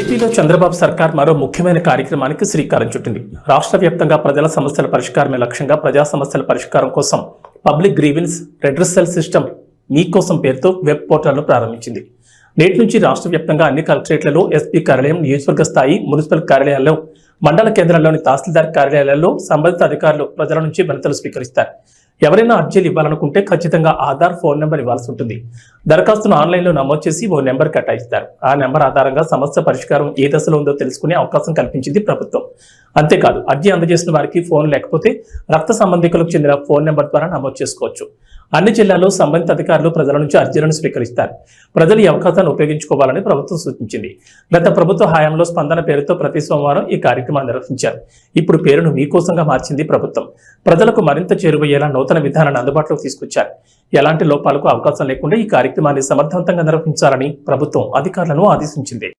ఏపీలో చంద్రబాబు సర్కార్ మరో ముఖ్యమైన కార్యక్రమానికి శ్రీకారం చుట్టింది. రాష్ట్ర వ్యాప్తంగా ప్రజల సమస్యల పరిష్కారమే లక్ష్యంగా ప్రజా సమస్యల పరిష్కారం కోసం పబ్లిక్ గ్రీవెన్స్ రెడ్రెసల్ సిస్టమ్ మీకోసం పేరుతో వెబ్ పోర్టల్ను ప్రారంభించింది. నేటి నుంచి రాష్ట్ర వ్యాప్తంగా అన్ని కలెక్టరేట్లలో ఎస్పీ కార్యాలయం నియోజకవర్గ స్థాయి మున్సిపల్ కార్యాలయాల్లో మండల కేంద్రాల్లోని తహసీల్దార్ కార్యాలయాల్లో సంబంధిత అధికారులు ప్రజల నుంచి వినతులు స్వీకరిస్తారు. ఎవరైనా అర్జీలు ఇవ్వాలనుకుంటే ఖచ్చితంగా ఆధార్ ఫోన్ నెంబర్ ఇవ్వాల్సి ఉంటుంది. దరఖాస్తును ఆన్లైన్లో నమోదు చేసి ఓ నెంబర్ కేటాయిస్తారు. ఆ నెంబర్ ఆధారంగా సమస్య పరిష్కారం ఏ దశలో ఉందో తెలుసుకునే అవకాశం కల్పించింది ప్రభుత్వం. అంతేకాదు అర్జీ అందజేసిన వారికి ఫోన్ లేకపోతే రక్త సంబంధికులకు చెందిన ఫోన్ నెంబర్ ద్వారా నమోదు చేసుకోవచ్చు. అన్ని జిల్లాల్లో సంబంధిత అధికారులు ప్రజల నుంచి అర్జీలను స్వీకరిస్తారు. ప్రజలు ఈ అవకాశాన్ని ఉపయోగించుకోవాలని ప్రభుత్వం సూచించింది. గత ప్రభుత్వ హయాంలో స్పందన పేరుతో ప్రతి సోమవారం ఈ కార్యక్రమాన్ని నిర్వహించారు. ఇప్పుడు పేరును మీకోసంగా మార్చింది ప్రభుత్వం. ప్రజలకు మరింత చేరువయ్యేలా నూతన విధానాన్ని అందుబాటులోకి తీసుకొచ్చారు. ఎలాంటి లోపాలకు అవకాశం లేకుండా ఈ కార్యక్రమాన్ని సమర్థవంతంగా నిర్వహించాలని ప్రభుత్వం అధికారులను ఆదేశించింది.